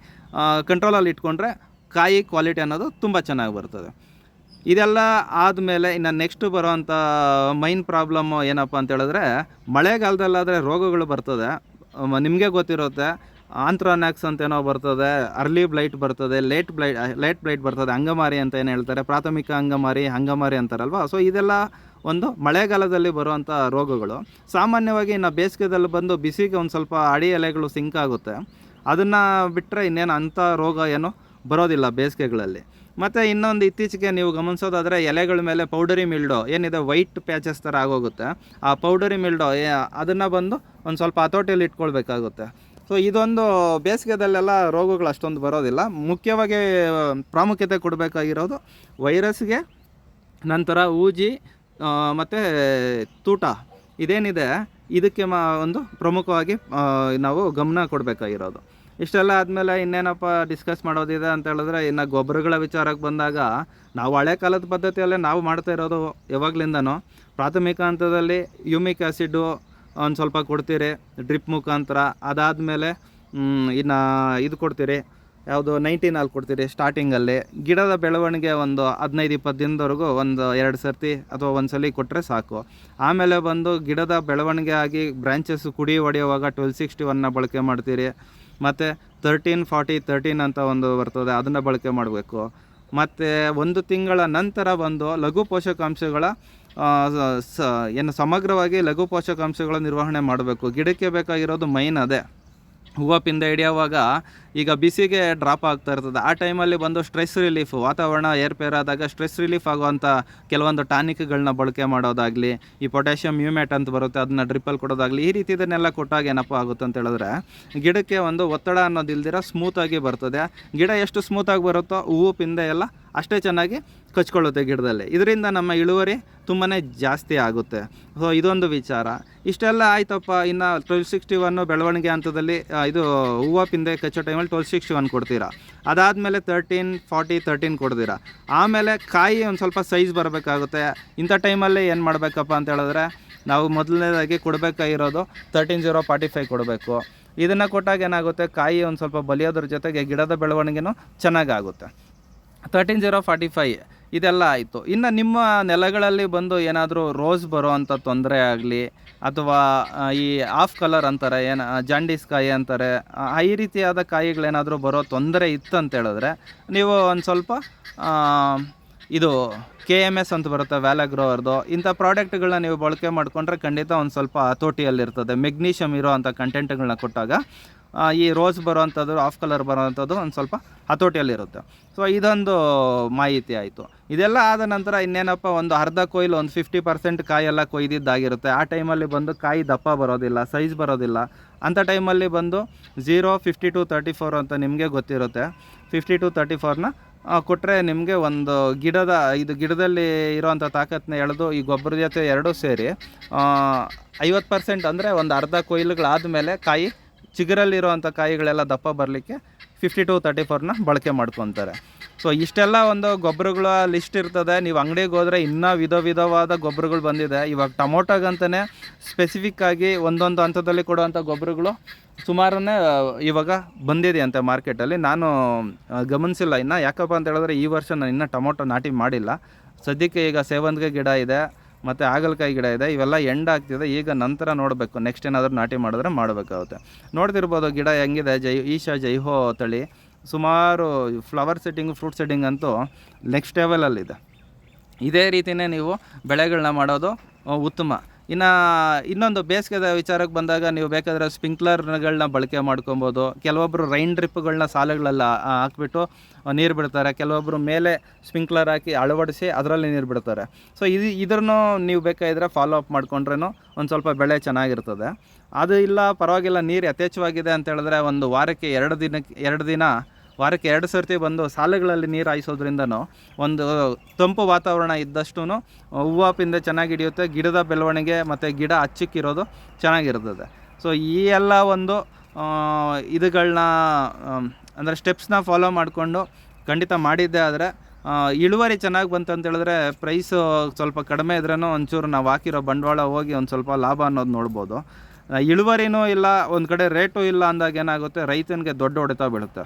ಕಂಟ್ರೋಲಲ್ಲಿ ಇಟ್ಕೊಂಡ್ರೆ ಕಾಯಿ ಕ್ವಾಲಿಟಿ ಅನ್ನೋದು ತುಂಬ ಚೆನ್ನಾಗಿ ಬರ್ತದೆ. ಇದೆಲ್ಲ ಆದಮೇಲೆ ಇನ್ನು ನೆಕ್ಸ್ಟ್ ಬರೋವಂಥ ಮೈನ್ ಪ್ರಾಬ್ಲಮ್ ಏನಪ್ಪ ಅಂತ ಹೇಳಿದ್ರೆ, ಮಳೆಗಾಲದಲ್ಲಾದರೆ ರೋಗಗಳು ಬರ್ತದೆ. ನಿಮಗೆ ಗೊತ್ತಿರುತ್ತೆ ಆಂಥ್ರಾನಾಕ್ಸ್ ಅಂತ ಏನೋ ಬರ್ತದೆ ಅರ್ಲಿ ಬ್ಲೈಟ್ ಬರ್ತದೆ ಲೇಟ್ ಬ್ಲೈಟ್ ಲೇಟ್ ಬ್ಲೈಟ್ ಬರ್ತದೆ, ಅಂಗಮಾರಿ ಅಂತ ಏನು ಹೇಳ್ತಾರೆ, ಪ್ರಾಥಮಿಕ ಅಂಗಮಾರಿ ಅಂಗಮಾರಿ ಅಂತಾರಲ್ವ? ಸೊ ಇದೆಲ್ಲ ಒಂದು ಮಳೆಗಾಲದಲ್ಲಿ ಬರುವಂಥ ರೋಗಗಳು. ಸಾಮಾನ್ಯವಾಗಿ ಇನ್ನು ಬೇಸಿಗೆದಲ್ಲಿ ಬಂದು ಬಿಸಿಗೆ ಒಂದು ಸ್ವಲ್ಪ ಅಡಿ ಎಲೆಗಳು ಸಿಂಕ್ ಆಗುತ್ತೆ. ಅದನ್ನು ಬಿಟ್ಟರೆ ಇನ್ನೇನು ಅಂಥ ರೋಗ ಏನು ಬರೋದಿಲ್ಲ ಬೇಸಿಗೆಗಳಲ್ಲಿ. ಮತ್ತು ಇನ್ನೊಂದು ಇತ್ತೀಚೆಗೆ ನೀವು ಗಮನಿಸೋದಾದರೆ ಎಲೆಗಳ ಮೇಲೆ ಪೌಡರಿ ಮಿಲ್ಡೋ ಏನಿದೆ ವೈಟ್ ಪ್ಯಾಚಸ್ ಥರ ಆಗೋಗುತ್ತೆ. ಆ ಪೌಡರಿ ಮಿಲ್ಡೋ ಅದನ್ನು ಬಂದು ಒಂದು ಸ್ವಲ್ಪ ಹತೋಟಿಯಲ್ಲಿ ಇಟ್ಕೊಳ್ಬೇಕಾಗುತ್ತೆ. ಸೊ ಇದೊಂದು ಬೇಸಿಗೆದಲ್ಲೆಲ್ಲ ರೋಗಗಳು ಅಷ್ಟೊಂದು ಬರೋದಿಲ್ಲ. ಮುಖ್ಯವಾಗಿ ಪ್ರಾಮುಖ್ಯತೆ ಕೊಡಬೇಕಾಗಿರೋದು ವೈರಸ್ಗೆ ನಂತರ ಊಜಿ ಮತ್ತು ತೂಟ ಇದೇನಿದೆ, ಇದಕ್ಕೆ ಮಾ, ಒಂದು ಪ್ರಮುಖವಾಗಿ ನಾವು ಗಮನ ಕೊಡಬೇಕಾಗಿರೋದು. ಇಷ್ಟೆಲ್ಲ ಆದಮೇಲೆ ಇನ್ನೇನಪ್ಪ ಡಿಸ್ಕಸ್ ಮಾಡೋದಿದೆ ಅಂತ ಹೇಳಿದ್ರೆ, ಇನ್ನು ಗೊಬ್ಬರಗಳ ವಿಚಾರಕ್ಕೆ ಬಂದಾಗ, ನಾವು ಹಳೆ ಕಾಲದ ಪದ್ಧತಿಯಲ್ಲೇ ನಾವು ಮಾಡ್ತಾ ಇರೋದು ಯಾವಾಗಲಿಂದನೂ. ಪ್ರಾಥಮಿಕ ಹಂತದಲ್ಲಿ ಯೂಮಿಕ್ ಆ್ಯಸಿಡ್ಡು ಒಂದು ಸ್ವಲ್ಪ ಕೊಡ್ತೀರಿ, ಡ್ರಿಪ್ ಮುಖಾಂತರ. ಅದಾದಮೇಲೆ ಇನ್ನು ಇದು ಕೊಡ್ತೀರಿ, ಯಾವುದು ನೈನ್ಟೀನ್ ಅಲ್ಲಿ ಕೊಡ್ತೀರಿ ಸ್ಟಾರ್ಟಿಂಗಲ್ಲಿ ಗಿಡದ ಬೆಳವಣಿಗೆ ಒಂದು ಹದಿನೈದು, ಇಪ್ಪತ್ತು ದಿನದವರೆಗೂ ಒಂದು ಎರಡು ಸರ್ತಿ ಅಥವಾ ಒಂದು ಸಲ ಕೊಟ್ಟರೆ ಸಾಕು. ಆಮೇಲೆ ಬಂದು ಗಿಡದ ಬೆಳವಣಿಗೆ ಆಗಿ ಬ್ರ್ಯಾಂಚಸ್ ಕುಡಿ ಹೊಡೆಯುವಾಗ ಟ್ವೆಲ್ ಸಿಕ್ಸ್ಟಿ ಒನ್ನ ಬಳಕೆ ಮಾಡ್ತೀರಿ. ಮತ್ತು ತರ್ಟೀನ್ ಫಾರ್ಟಿ ತರ್ಟೀನ್ ಅಂತ ಒಂದು ಬರ್ತದೆ, ಅದನ್ನು ಬಳಕೆ ಮಾಡಬೇಕು. ಮತ್ತು ಒಂದು ತಿಂಗಳ ನಂತರ ಬಂದು ಲಘು ಪೋಷಕಾಂಶಗಳ ಸ ಏನು ಸಮಗ್ರವಾಗಿ ಲಘು ಪೋಷಕಾಂಶಗಳ ನಿರ್ವಹಣೆ ಮಾಡಬೇಕು. ಗಿಡಕ್ಕೆ ಬೇಕಾಗಿರೋದು ಮೈನ್ ಅದೇ. ಹೂವು ಪಿಂದ ಹಿಡಿಯೋವಾಗ ಈಗ ಬಿಸಿಗೆ ಡ್ರಾಪ್ ಆಗ್ತಾ ಇರ್ತದೆ. ಆ ಟೈಮಲ್ಲಿ ಬಂದು ಸ್ಟ್ರೆಸ್ ರಿಲೀಫ್ ವಾತಾವರಣ ಏರ್ಪೇರಾದಾಗ ಸ್ಟ್ರೆಸ್ ರಿಲೀಫ್ ಆಗುವಂಥ ಕೆಲವೊಂದು ಟಾನಿಕ್ಗಳನ್ನ ಬಳಕೆ ಮಾಡೋದಾಗಲಿ, ಈ ಪೊಟ್ಯಾಷಿಯಂ ಮ್ಯೂಮೇಟ್ ಅಂತ ಬರುತ್ತೆ, ಅದನ್ನ ಡ್ರಿಪ್ಪಲ್ಲಿ ಕೊಡೋದಾಗಲಿ, ಈ ರೀತಿ ಇದನ್ನೆಲ್ಲ ಕೊಟ್ಟಾಗ ಏನಪ್ಪ ಆಗುತ್ತೆ ಅಂತ ಹೇಳಿದ್ರೆ, ಗಿಡಕ್ಕೆ ಒಂದು ಒತ್ತಡ ಅನ್ನೋದಿಲ್ದಿರ ಸ್ಮೂತಾಗಿ ಬರ್ತದೆ. ಗಿಡ ಎಷ್ಟು ಸ್ಮೂತಾಗಿ ಬರುತ್ತೋ, ಹೂವು, ಪಿಂದೆ ಎಲ್ಲ ಅಷ್ಟೇ ಚೆನ್ನಾಗಿ ಕಚ್ಕೊಳ್ಳುತ್ತೆ ಗಿಡದಲ್ಲಿ. ಇದರಿಂದ ನಮ್ಮ ಇಳುವರಿ ತುಂಬಾ ಜಾಸ್ತಿ ಆಗುತ್ತೆ. ಸೊ ಇದೊಂದು ವಿಚಾರ. ಇಷ್ಟೆಲ್ಲ ಆಯ್ತಪ್ಪ, ಇನ್ನು ಟ್ವೆಲ್ ಸಿಕ್ಸ್ಟಿ ಒನ್ನು ಬೆಳವಣಿಗೆ ಹಂತದಲ್ಲಿ ಇದು ಹೂವು, ಪಿಂದೆ ಕಚ್ಚೋ ಟೈಮಲ್ಲಿ ಟ್ವೆಲ್ ಸಿಕ್ಸ್ಟಿ ಒನ್ ಕೊಡ್ತೀರಾ? ಅದಾದಮೇಲೆ ತರ್ಟೀನ್ ಫಾರ್ಟಿ ತರ್ಟೀನ್ ಕೊಡ್ತೀರಾ? ಆಮೇಲೆ ಕಾಯಿ ಒಂದು ಸ್ವಲ್ಪ ಸೈಜ್ ಬರಬೇಕಾಗುತ್ತೆ. ಇಂಥ ಟೈಮಲ್ಲಿ ಏನು ಮಾಡಬೇಕಪ್ಪ ಅಂತ ಹೇಳಿದ್ರೆ, ನಾವು ಮೊದಲನೇದಾಗಿ ಕೊಡಬೇಕಾಗಿರೋದು ತರ್ಟೀನ್ ಜೀರೋ ಫಾರ್ಟಿ ಫೈವ್ ಕೊಡಬೇಕು. ಇದನ್ನು ಕೊಟ್ಟಾಗ ಏನಾಗುತ್ತೆ? ಕಾಯಿ ಒಂದು ಸ್ವಲ್ಪ ಬಲಿಯೋದ್ರ ಜೊತೆಗೆ ಗಿಡದ ಬೆಳವಣಿಗೆನೂ ಚೆನ್ನಾಗಾಗುತ್ತೆ. ತರ್ಟೀನ್ ಜೀರೋ ಫಾರ್ಟಿ ಫೈ ಇದೆಲ್ಲ ಆಯಿತು. ಇನ್ನು ನಿಮ್ಮ ನೆಲಗಳಲ್ಲಿ ಬಂದು ಏನಾದರೂ ರೋಸ್ ಬರೋ ಅಂಥ ತೊಂದರೆ ಆಗಲಿ, ಅಥವಾ ಈ ಆಫ್ ಕಲರ್ ಅಂತಾರೆ, ಏನು ಜಾಂಡೀಸ್ ಕಾಯಿ ಅಂತಾರೆ ಈ ರೀತಿಯಾದ ಕಾಯಿಗಳೇನಾದರೂ ಬರೋ ತೊಂದರೆ ಇತ್ತು ಅಂತ ಹೇಳಿದ್ರೆ, ನೀವು ಒಂದು ಸ್ವಲ್ಪ ಇದು ಕೆ ಎಂ ಎಸ್ ಅಂತ ಬರುತ್ತೆ ವ್ಯಾಲಾಗ್ರೋವರ್ದು ಇಂಥ ಪ್ರಾಡಕ್ಟ್ಗಳನ್ನ ನೀವು ಬಳಕೆ ಮಾಡಿಕೊಂಡ್ರೆ ಖಂಡಿತ ಒಂದು ಸ್ವಲ್ಪ ಹತೋಟಿಯಲ್ಲಿರ್ತದೆ. ಮೆಗ್ನೀಷಿಯಮ್ ಇರೋ ಅಂಥ ಕಂಟೆಂಟ್ಗಳನ್ನ ಕೊಟ್ಟಾಗ ಈ ರೋಸ್ ಬರೋವಂಥದ್ದು ಆಫ್ ಕಲರ್ ಬರೋವಂಥದ್ದು ಒಂದು ಸ್ವಲ್ಪ ಹತೋಟಿಯಲ್ಲಿರುತ್ತೆ. ಸೊ ಇದೊಂದು ಮಾಹಿತಿ ಆಯಿತು. ಇದೆಲ್ಲ ಆದ ನಂತರ ಇನ್ನೇನಪ್ಪ, ಒಂದು ಅರ್ಧ ಕೊಯ್ಲು, ಒಂದು ಫಿಫ್ಟಿ ಪರ್ಸೆಂಟ್ ಕಾಯೆಲ್ಲ ಕೊಯ್ದಿದ್ದಾಗಿರುತ್ತೆ. ಆ ಟೈಮಲ್ಲಿ ಬಂದು ಕಾಯಿ ದಪ್ಪ ಬರೋದಿಲ್ಲ ಸೈಜ್ ಬರೋದಿಲ್ಲ. ಅಂಥ ಟೈಮಲ್ಲಿ ಬಂದು zero fifty two thirty four ಅಂತ ನಿಮಗೆ ಗೊತ್ತಿರುತ್ತೆ. ಫಿಫ್ಟಿ ಟು ತರ್ಟಿ ಫೋರ್ನ ಕೊಟ್ಟರೆ ನಿಮಗೆ ಒಂದು ಗಿಡದ, ಇದು ಗಿಡದಲ್ಲಿ ಇರೋವಂಥ ತಾಕತ್ತನ್ನ ಎಳೆದು ಈ ಗೊಬ್ಬರದ ಜೊತೆ ಎರಡೂ ಸೇರಿ ಐವತ್ತು ಪರ್ಸೆಂಟ್ ಅಂದರೆ ಒಂದು ಅರ್ಧ ಕೊಯ್ಲುಗಳಾದ ಮೇಲೆ ಕಾಯಿ ಚಿಗುರಲ್ಲಿರುವಂಥ ಕಾಯಿಗಳೆಲ್ಲ ದಪ್ಪ ಬರಲಿಕ್ಕೆ ಫಿಫ್ಟಿ ಟು ತರ್ಟಿ ಫೋರ್ನ ಬಳಕೆ ಮಾಡ್ಕೊತಾರೆ. ಸೊ ಇಷ್ಟೆಲ್ಲ ಒಂದು ಗೊಬ್ಬರಗಳ ಲಿಸ್ಟ್ ಇರ್ತದೆ. ನೀವು ಅಂಗಡಿಗೆ ಹೋದರೆ ಇನ್ನೂ ವಿಧ ವಿಧವಾದ ಗೊಬ್ಬರಗಳು ಬಂದಿದೆ. ಇವಾಗ ಟೊಮೊಟೊಗಂತಲೇ ಸ್ಪೆಸಿಫಿಕ್ ಆಗಿ ಒಂದೊಂದು ಹಂತದಲ್ಲಿ ಕೊಡುವಂಥ ಗೊಬ್ಬರಗಳು ಸುಮಾರನ್ನೇ ಇವಾಗ ಬಂದಿದೆ ಅಂತೆ ಮಾರ್ಕೆಟಲ್ಲಿ. ನಾನು ಗಮನಿಸಿಲ್ಲ ಇನ್ನು. ಯಾಕಪ್ಪ ಅಂತ ಹೇಳಿದ್ರೆ ಈ ವರ್ಷ ನಾನು ಇನ್ನೂ ಟೊಮೊಟೊ ನಾಟಿ ಮಾಡಿಲ್ಲ. ಸದ್ಯಕ್ಕೆ ಈಗ ಸೇವಂತಿಗೆ ಗಿಡ ಇದೆ. ಮತ್ತು ಹಾಗಲಕಾಯಿ ಗಿಡ ಇದೆ, ಇವೆಲ್ಲ ಎಂಡ್ ಆಗ್ತಿದೆ, ಈಗ ನಂತರ ನೋಡಬೇಕು. ನೆಕ್ಸ್ಟ್ ಏನಾದರೂ ನಾಟಿ ಮಾಡಿದ್ರೆ ಮಾಡಬೇಕಾಗುತ್ತೆ. ನೋಡ್ತಿರ್ಬೋದು ಗಿಡ ಹೆಂಗಿದೆ, ಜೈ ಈಶಾ ಜೈಹೋ ತಳಿ. ಸುಮಾರು ಫ್ಲವರ್ ಸೆಟ್ಟಿಂಗ್ ಫ್ರೂಟ್ ಸೆಟ್ಟಿಂಗ್ ಅಂತೂ ನೆಕ್ಸ್ಟ್ ಲೆವೆಲಲ್ಲಿದೆ ಇದೇ. ರೀತಿಯೇ ನೀವು ಬೆಳೆಗಳನ್ನ ಮಾಡೋದು, ಉತ್ತಮ. ಇನ್ನು ಇನ್ನೊಂದು ಬೇಸಿಗೆದ ವಿಚಾರಕ್ಕೆ ಬಂದಾಗ ನೀವು ಬೇಕಾದರೆ ಸ್ಪ್ರಿಂಕ್ಲರ್ಗಳನ್ನ ಬಳಕೆ ಮಾಡ್ಕೊಬೋದು. ಕೆಲವೊಬ್ಬರು ರೈನ್ ಡ್ರಿಪ್ಗಳನ್ನ ಸಾಲುಗಳೆಲ್ಲ ಹಾಕ್ಬಿಟ್ಟು ನೀರು ಬಿಡ್ತಾರೆ. ಕೆಲವೊಬ್ಬರು ಮೇಲೆ ಸ್ಪ್ರಿಂಕ್ಲರ್ ಹಾಕಿ ಅಳವಡಿಸಿ ಅದರಲ್ಲಿ ನೀರು ಬಿಡ್ತಾರೆ. ಸೊ ಇದು ಇದ್ರೂ ನೀವು ಬೇಕಾದರೆ ಫಾಲೋ ಅಪ್ ಮಾಡ್ಕೊಂಡ್ರೂ ಒಂದು ಸ್ವಲ್ಪ ಬೆಳೆ ಚೆನ್ನಾಗಿರ್ತದೆ. ಅದು ಇಲ್ಲ ಪರವಾಗಿಲ್ಲ, ನೀರು ಯಥೇಚ್ಛವಾಗಿದೆ ಅಂತ ಹೇಳಿದ್ರೆ ಒಂದು ವಾರಕ್ಕೆ ಎರಡು ದಿನಕ್ಕೆ, ಎರಡು ದಿನ ವಾರಕ್ಕೆ ಎರಡು ಸರ್ತಿ ಬಂದು ಸಾಲುಗಳಲ್ಲಿ ನೀರು ಹಾಯಿಸೋದ್ರಿಂದನೂ ಒಂದು ತಂಪು ವಾತಾವರಣ ಇದ್ದಷ್ಟು ಹೂವು ಪಿಂದೆ ಚೆನ್ನಾಗಿ ಹಿಡಿಯುತ್ತೆ, ಗಿಡದ ಬೆಳವಣಿಗೆ ಮತ್ತು ಗಿಡ ಹಚ್ಚಿಕ್ಕಿರೋದು ಚೆನ್ನಾಗಿರ್ತದೆ. ಸೊ ಈ ಎಲ್ಲ ಒಂದು ಇದುಗಳನ್ನ ಅಂದರೆ ಸ್ಟೆಪ್ಸ್ನ ಫಾಲೋ ಮಾಡಿಕೊಂಡು ಖಂಡಿತ ಮಾಡಿದ್ದೆ ಆದರೆ ಇಳುವರಿ ಚೆನ್ನಾಗಿ ಬಂತು ಅಂತ ಹೇಳಿದ್ರೆ ಪ್ರೈಸು ಸ್ವಲ್ಪ ಕಡಿಮೆ ಇದ್ರೂ ಒಂಚೂರು ನಾವು ಹಾಕಿರೋ ಬಂಡವಾಳ ಹೋಗಿ ಒಂದು ಸ್ವಲ್ಪ ಲಾಭ ಅನ್ನೋದು ನೋಡ್ಬೋದು. ಇಳುವರಿನೂ ಇಲ್ಲ, ಒಂದು ಕಡೆ ರೇಟು ಇಲ್ಲ ಅಂದಾಗ ಏನಾಗುತ್ತೆ ರೈತನಿಗೆ ದೊಡ್ಡ ಹೊಡೆತ ಬೀಳುತ್ತೆ.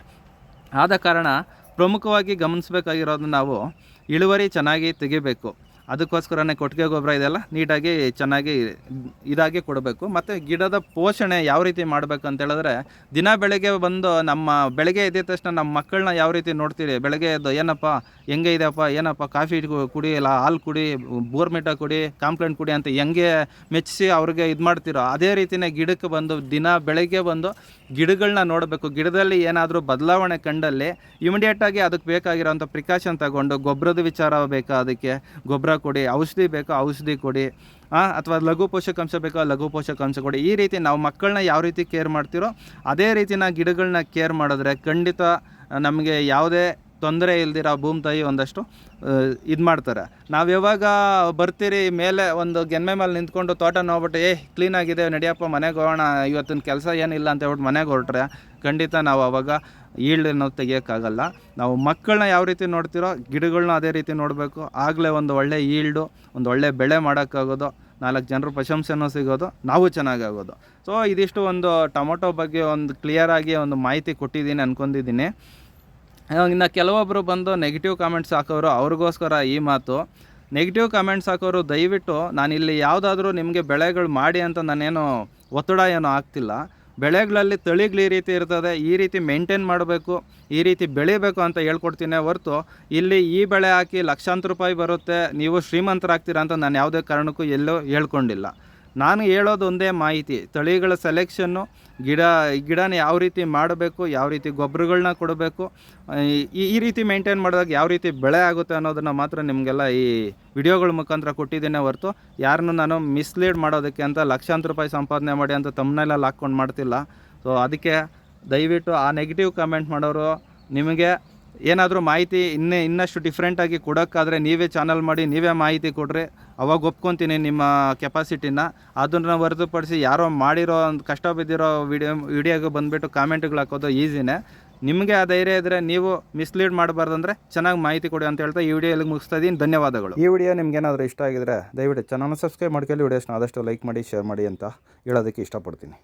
ಆದ ಕಾರಣ ಪ್ರಮುಖವಾಗಿ ಗಮನಿಸಬೇಕಾಗಿರೋದು ನಾವು ಇಳುವರಿ ಚೆನ್ನಾಗಿ ತೆಗಿಬೇಕು. ಅದಕ್ಕೋಸ್ಕರನೇ ಕೊಟ್ಟಿಗೆ ಗೊಬ್ಬರ ಇದೆಲ್ಲ ನೀಟಾಗಿ ಚೆನ್ನಾಗಿ ಇದಾಗಿ ಕೊಡಬೇಕು. ಮತ್ತು ಗಿಡದ ಪೋಷಣೆ ಯಾವ ರೀತಿ ಮಾಡಬೇಕು ಅಂತ ಹೇಳಿದ್ರೆ, ದಿನ ಬೆಳಗ್ಗೆ ಬಂದು ನಮ್ಮ ಬೆಳಗ್ಗೆ ಎದ್ದ ತಕ್ಷಣ ನಮ್ಮ ಮಕ್ಕಳನ್ನ ಯಾವ ರೀತಿ ನೋಡ್ತೀರಿ? ಬೆಳಗ್ಗೆ ಎದ್ದು, ಏನಪ್ಪ, ಹೆಂಗೆ ಇದೆಯಪ್ಪ? ಏನಪ್ಪ, ಕಾಫಿ ಕುಡಿ, ಇಲ್ಲ, ಹಾಲು ಕುಡಿ ಬೋರ್ಮಿಟ ಕುಡಿ, ಕಾಂಪ್ಲೇಂಟ್ ಕುಡಿ ಅಂತ ಹೆಂಗೆ ಮೆಚ್ಚಿಸಿ ಅವ್ರಿಗೆ ಇದು ಮಾಡ್ತೀರೋ, ಅದೇ ರೀತಿಯೇ ಗಿಡಕ್ಕೆ ಬಂದು ದಿನ ಬೆಳಗ್ಗೆ ಬಂದು ಗಿಡಗಳನ್ನ ನೋಡಬೇಕು. ಗಿಡದಲ್ಲಿ ಏನಾದರೂ ಬದಲಾವಣೆ ಕಂಡಲ್ಲಿ ಇಮಿಡಿಯೇಟಾಗಿ ಅದಕ್ಕೆ ಬೇಕಾಗಿರೋಂಥ ಪ್ರಿಕಾಷನ್ ತಗೊಂಡು ಗೊಬ್ಬರದ ವಿಚಾರ ಬೇಕಾ ಅದಕ್ಕೆ? ಗೊಬ್ಬರ ಕೊಡಿ, ಔಷಧಿ ಬೇಕೋ ಔಷಧಿ ಕೊಡಿ ಅಥವಾ ಲಘು ಪೋಷಕಾಂಶ ಬೇಕೋ ಲಘು ಪೋಷಕಾಂಶ ಕೊಡಿ. ಈ ರೀತಿ ನಾವು ಮಕ್ಕಳನ್ನ ಯಾವ ರೀತಿ ಕೇರ್ ಮಾಡ್ತೀರೋ, ಅದೇ ರೀತಿ ನಾವು ಗಿಡಗಳನ್ನ ಕೇರ್ ಮಾಡಿದ್ರೆ ಖಂಡಿತ ನಮಗೆ ಯಾವುದೇ ತೊಂದರೆ ಇಲ್ದಿರ ಭೂಮಿ ತಾಯಿ ಒಂದಷ್ಟು ಇದು ಮಾಡ್ತಾರೆ. ನಾವು ಯಾವಾಗ ಬರ್ತೀರಿ ಮೇಲೆ ಒಂದು ಗೆನ್ಮೆ ಮೇಲೆ ನಿಂತ್ಕೊಂಡು ತೋಟ ನೋಡ್ಬಿಟ್ಟು, ಏ ಕ್ಲೀನಾಗಿದೆ ನಡಿಯಪ್ಪ, ಮನೆಗೆ ಹೋಗೋಣ, ಇವತ್ತಿನ ಕೆಲಸ ಏನಿಲ್ಲ ಅಂತ ಹೇಳ್ಬಿಟ್ಟು ಮನೆಗೆ ಹೊರಟ್ರೆ, ಖಂಡಿತ ನಾವು ಅವಾಗ ಅನ್ನೋದು ತೆಗಿಯೋಕ್ಕಾಗಲ್ಲ. ನಾವು ಮಕ್ಕಳನ್ನ ಯಾವ ರೀತಿ ನೋಡ್ತಿರೋ ಗಿಡಗಳನ್ನ ಅದೇ ರೀತಿ ನೋಡಬೇಕು. ಆಗಲೇ ಒಂದು ಒಳ್ಳೆ ಈಲ್ಡು ಒಂದು ಒಳ್ಳೆ ಬೆಳೆ ಮಾಡೋಕ್ಕಾಗೋದು, ನಾಲ್ಕು ಜನರು ಪ್ರಶಂಸೆನೂ ಸಿಗೋದು, ನಾವು ಚೆನ್ನಾಗಾಗೋದು. ಸೊ, ಇದಿಷ್ಟು ಒಂದು ಟೊಮೊಟೊ ಬಗ್ಗೆ ಒಂದು ಕ್ಲಿಯರಾಗಿ ಒಂದು ಮಾಹಿತಿ ಕೊಟ್ಟಿದ್ದೀನಿ ಅನ್ಕೊಂಡಿದ್ದೀನಿ. ಇನ್ನು ಕೆಲವೊಬ್ಬರು ಬಂದು ನೆಗೆಟಿವ್ ಕಾಮೆಂಟ್ಸ್ ಹಾಕೋರು, ಅವ್ರಿಗೋಸ್ಕರ ಈ ಮಾತು. ನೆಗೆಟಿವ್ ಕಾಮೆಂಟ್ಸ್ ಹಾಕೋರು, ದಯವಿಟ್ಟು ನಾನಿಲ್ಲಿ ಯಾವುದಾದ್ರೂ ನಿಮಗೆ ಬೆಳೆಗಳು ಮಾಡಿ ಅಂತ ನಾನೇನು ಒತ್ತಡ ಏನೂ ಆಗ್ತಿಲ್ಲ. ಬೆಳೆಗಳಲ್ಲಿ ತಳಿಗಳು ಈ ರೀತಿ ಇರ್ತದೆ, ಈ ರೀತಿ ಮೇಂಟೈನ್ ಮಾಡಬೇಕು, ಈ ರೀತಿ ಬೆಳಿಬೇಕು ಅಂತ ಹೇಳ್ಕೊಡ್ತೀನಿ ಹೊರತು ಇಲ್ಲಿ ಈ ಬೆಳೆ ಹಾಕಿ ಲಕ್ಷಾಂತರ ರೂಪಾಯಿ ಬರುತ್ತೆ, ನೀವು ಶ್ರೀಮಂತರಾಗ್ತೀರಾ ಅಂತ ನಾನು ಯಾವುದೇ ಕಾರಣಕ್ಕೂ ಎಲ್ಲೂ ಹೇಳ್ಕೊಂಡಿಲ್ಲ. ನಾನು ಹೇಳೋದು ಒಂದೇ ಮಾಹಿತಿ, ತಳಿಗಳ ಸೆಲೆಕ್ಷನ್ನು ಗಿಡ ಗಿಡನ ಯಾವ ರೀತಿ ಮಾಡಬೇಕು, ಯಾವ ರೀತಿ ಗೊಬ್ಬರಗಳನ್ನ ಕೊಡಬೇಕು ಈ ಈ ರೀತಿ ಮೇಂಟೈನ್ ಮಾಡಿದಾಗ ಯಾವ ರೀತಿ ಬೆಳೆ ಆಗುತ್ತೆ ಅನ್ನೋದನ್ನು ಮಾತ್ರ ನಿಮಗೆಲ್ಲ ಈ ವಿಡಿಯೋಗಳ ಮುಖಾಂತರ ಕೊಟ್ಟಿದ್ದೇನೆ ಹೊರತು, ಯಾರನ್ನು ನಾನು ಮಿಸ್ಲೀಡ್ ಮಾಡೋದಕ್ಕೆ ಅಂತ ಲಕ್ಷಾಂತರ ರೂಪಾಯಿ ಸಂಪಾದನೆ ಮಾಡಿ ಅಂತ ತಮ್ಮನೆಲ್ಲ ಹಾಕ್ಕೊಂಡು ಮಾಡ್ತಿಲ್ಲ. ಸೊ ಅದಕ್ಕೆ ದಯವಿಟ್ಟು ಆ ನೆಗೆಟಿವ್ ಕಮೆಂಟ್ ಮಾಡೋರು, ನಿಮಗೆ ಏನಾದರೂ ಮಾಹಿತಿ ಇನ್ನೇ, ಇನ್ನಷ್ಟು ಡಿಫ್ರೆಂಟಾಗಿ ಕೊಡೋಕ್ಕಾದರೆ ನೀವೇ ಚಾನಲ್ ಮಾಡಿ, ನೀವೇ ಮಾಹಿತಿ ಕೊಡ್ರಿ. ಅವಾಗ ಒಪ್ಕೊತೀನಿ ನಿಮ್ಮ ಕೆಪಾಸಿಟಿನ. ಅದನ್ನು ಹೊರತುಪಡಿಸಿ ಯಾರೋ ಮಾಡಿರೋ ಒಂದು ಕಷ್ಟ ಬಿದ್ದಿರೋ ವಿಡಿಯೋ, ವಿಡಿಯೋಗೆ ಬಂದುಬಿಟ್ಟು ಕಾಮೆಂಟ್ಗಳು ಹಾಕೋದು ಈಸಿನೇ. ನಿಮಗೆ ಆ ಧೈರ್ಯ ಇದ್ದರೆ ನೀವು ಮಿಸ್ಲೀಡ್ ಮಾಡಬಾರ್ದಂದ್ರೆ ಚೆನ್ನಾಗಿ ಮಾಹಿತಿ ಕೊಡಿ ಅಂತ ಹೇಳ್ತಾ ಈ ವಿಡಿಯೋ ಎಲ್ಲಿಗೆ ಮುಗಿಸ್ತಾ ಇದ್ದೀನಿ. ಧನ್ಯವಾದಗಳು. ಈ ವಿಡಿಯೋ ನಿಮ್ಗೆ ಏನಾದರೂ ಇಷ್ಟ ಆಗಿದ್ರೆ ದಯವಿಟ್ಟು ಚೆನ್ನಾಗಿ ಸಬ್ಸ್ಕ್ರೈಬ್ ಮಾಡ್ಕೊಳ್ಳಿ. ವಿಡಿಯೋಸ್ನ ಆದಷ್ಟು ಲೈಕ್ ಮಾಡಿ ಶೇರ್ ಮಾಡಿ ಅಂತ ಹೇಳೋದಕ್ಕೆ ಇಷ್ಟಪಡ್ತೀನಿ.